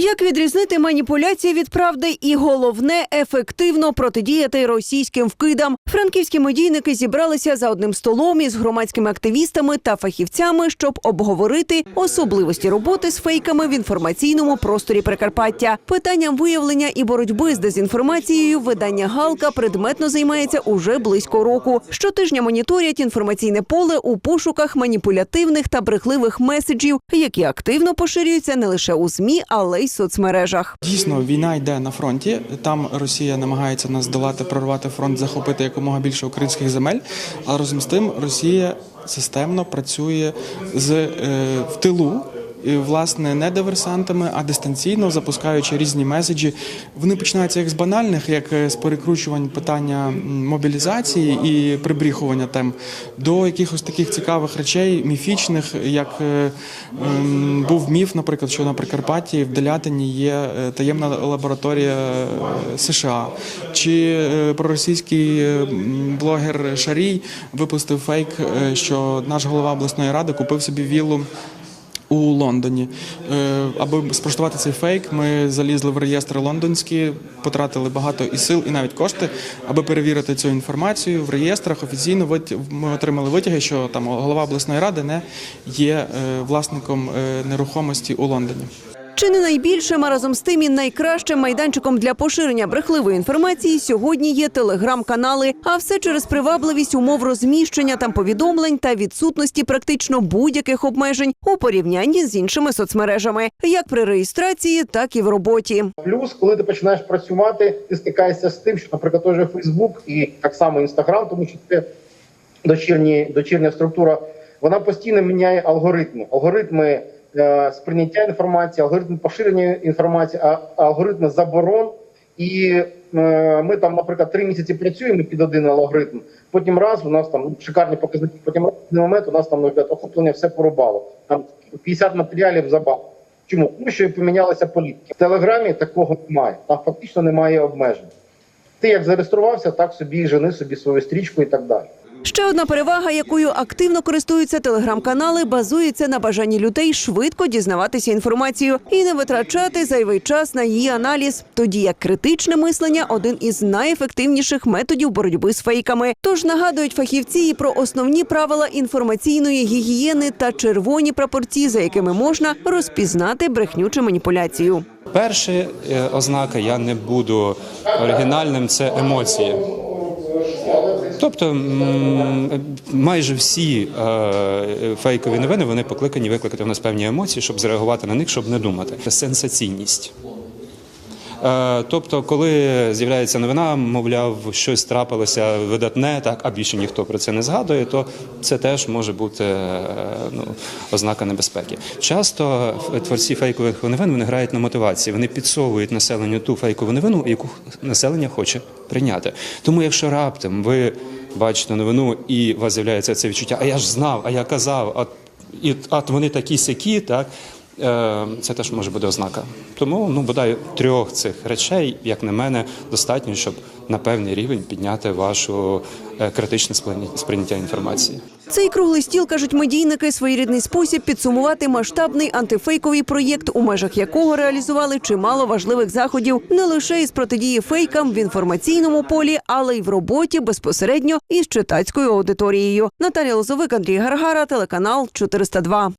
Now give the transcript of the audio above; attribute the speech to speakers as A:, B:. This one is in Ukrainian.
A: Як відрізнити маніпуляції від правди і головне ефективно протидіяти російським вкидам? Франківські медійники зібралися за одним столом із громадськими активістами та фахівцями, щоб обговорити особливості роботи з фейками в інформаційному просторі Прикарпаття. Питанням виявлення і боротьби з дезінформацією видання Галка предметно займається уже близько року. Щотижня моніторять інформаційне поле у пошуках маніпулятивних та брехливих меседжів, які активно поширюються не лише у змі, але й соцмережах.
B: Дійсно, війна йде на фронті. Там Росія намагається нас долати, прорвати фронт, захопити якомога більше українських земель. А разом з тим Росія системно працює з е, в тилу. Власне, не диверсантами, а дистанційно запускаючи різні меседжі. Вони починаються як з банальних, як е, з перекручувань питання мобілізації і прибріхування тем, до якихось таких цікавих речей, міфічних, як е, ем, був міф, наприклад, що на Прикарпатті в Делятині є е, таємна лабораторія США, чи проросійський блогер Шарій випустив фейк, що наш голова обласної ради купив собі віллу. У Лондоні, Е, аби спростувати цей фейк, ми залізли в реєстри лондонські, потратили багато і сил, і навіть кошти, аби перевірити цю інформацію в реєстрах. Офіційно ми отримали витяги, що там голова обласної ради не є е, власником е, нерухомості у Лондоні.
A: Чи не найбільшим, а разом з тим і найкращим майданчиком для поширення брехливої інформації сьогодні є телеграм-канали, а все через привабливість умов розміщення там повідомлень та відсутності практично будь-яких обмежень у порівнянні з іншими соцмережами, як при реєстрації, так і в роботі.
C: Плюс, коли ти починаєш працювати, ти стикаєшся з тим, що, наприклад, той же Фейсбук і так само Інстаграм, тому що це дочірні, дочірня структура, вона постійно міняє алгоритми. Алгоритми сприйняття інформації, алгоритми поширення інформації, а, алгоритми заборон. І е, ми там, наприклад, три місяці працюємо під один алгоритм. Потім раз у нас там шикарні показники. Потім раз, в момент у нас там наприклад, охоплення все порубало. Там 50 матеріалів забав. Чому? Тому що помінялася політика. В Телеграмі такого немає. Там фактично немає обмежень. Ти як зареєструвався, так собі жени собі свою стрічку і так далі.
A: Ще одна перевага, якою активно користуються телеграм-канали, базується на бажанні людей швидко дізнаватися інформацію і не витрачати зайвий час на її аналіз, тоді як критичне мислення один із найефективніших методів боротьби з фейками. Тож нагадують фахівці і про основні правила інформаційної гігієни та червоні прапорці, за якими можна розпізнати брехню чи маніпуляцію.
D: Перша е, ознака я не буду оригінальним це емоції. Тобто майже всі е, фейкові новини вони покликані викликати в нас певні емоції, щоб зреагувати на них, щоб не думати. Сенсаційність. Е, Тобто, коли з'являється новина, мовляв, щось трапилося видатне, так а більше ніхто про це не згадує, то це теж може бути е, ну, ознака небезпеки. Часто творці фейкових новин вони грають на мотивації. Вони підсовують населенню ту фейкову новину, яку населення хоче прийняти. Тому, якщо раптом ви бачите новину і у вас з'являється це відчуття, а я ж знав, а я казав, а, і, а вони такі сякі, так. Е, Це теж може бути ознака. Тому ну бодай трьох цих речей, як на мене, достатньо, щоб на певний рівень підняти вашу е, критичне сприйня- сприйняття інформації.
A: Цей круглий стіл кажуть медійники своєрідний спосіб підсумувати масштабний антифейковий проєкт, у межах якого реалізували чимало важливих заходів не лише із протидії фейкам в інформаційному полі, але й в роботі безпосередньо із читацькою аудиторією. Наталія Лозовик, Андрій Гаргара, телеканал 402.